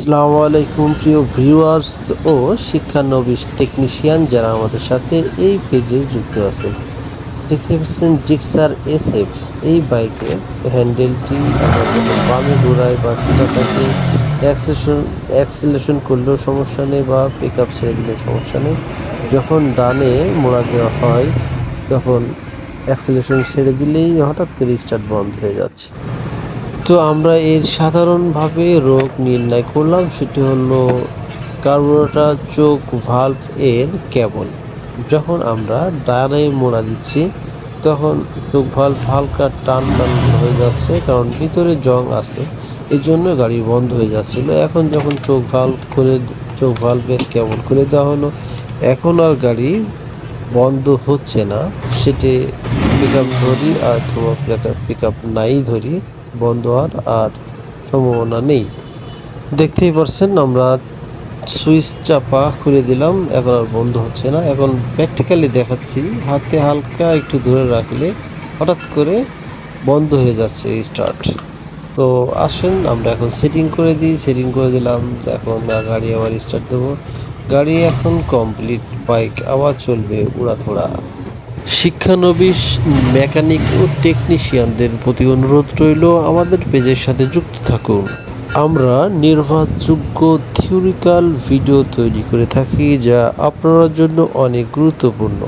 আসসালামু আলাইকুম, প্রিয় ভিউয়ার্স ও শিক্ষানবিশ টেকনিশিয়ান যারা আমাদের সাথে এই পেজে যুক্ত আছেন। দেখতে পাচ্ছেন জিক্সার এস এফ এই বাইকের হ্যান্ডেলটি বামে ঘোরাই বা সোজা থাকে অ্যাক্সিলেশন করলেও সমস্যা নেই বা পিক আপ ছেড়ে দিলেও সমস্যা নেই। যখন ডানে মোড়া দেওয়া হয়, তখন অ্যাক্সিলেশন ছেড়ে দিলেই হঠাৎ করে স্টার্ট বন্ধ হয়ে যাচ্ছে। তো আমরা এর সাধারণভাবে রোগ নির্ণয় করলাম, সেটি হলো কার্বোরেটর চোখ ভালভ এর কেবল। যখন আমরা ডানে মোড়া দিচ্ছি, তখন চোখ ভালভ হালকা টান টান হয়ে যাচ্ছে, কারণ ভিতরে জং আছে এই জন্য গাড়ি বন্ধ হয়ে যাচ্ছিল। এখন যখন চোখ ভালভ খুলে, চোখ ভালভের কেবল খুলে দেওয়া হলো, এখন আর গাড়ি বন্ধ হচ্ছে না। সেটি পিক আপ ধরি, আর অথবা পিক আপ নাই ধরি। বন্ধ হওয়ার আর সম্ভাবনা নেই। দেখতেই পারছেন, আমরা সুইচ চাপা খুলে দিলাম, এখন আর বন্ধ হচ্ছে না। এখন প্র্যাকটিক্যালি দেখাচ্ছি, হাতে হালকা একটু ধরে রাখলে হঠাৎ করে বন্ধ হয়ে যাচ্ছে স্টার্ট তো আসেন, আমরা এখন সেটিং করে দিই সেটিং করে দিলাম, এখন গাড়ি আবার স্টার্ট দেবো। গাড়ি এখন কমপ্লিট বাইক আবার চলবে উড়াথোড়া। শিক্ষানবিশ, মেকানিক ও টেকনিশিয়ানদের প্রতি অনুরোধ রইল আমাদের পেজের সাথে যুক্ত থাকুন। আমরা নির্ভরযোগ্য থিওরিক্যাল ভিডিও তৈরি করে থাকি যা আপনার জন্য অনেক গুরুত্বপূর্ণ।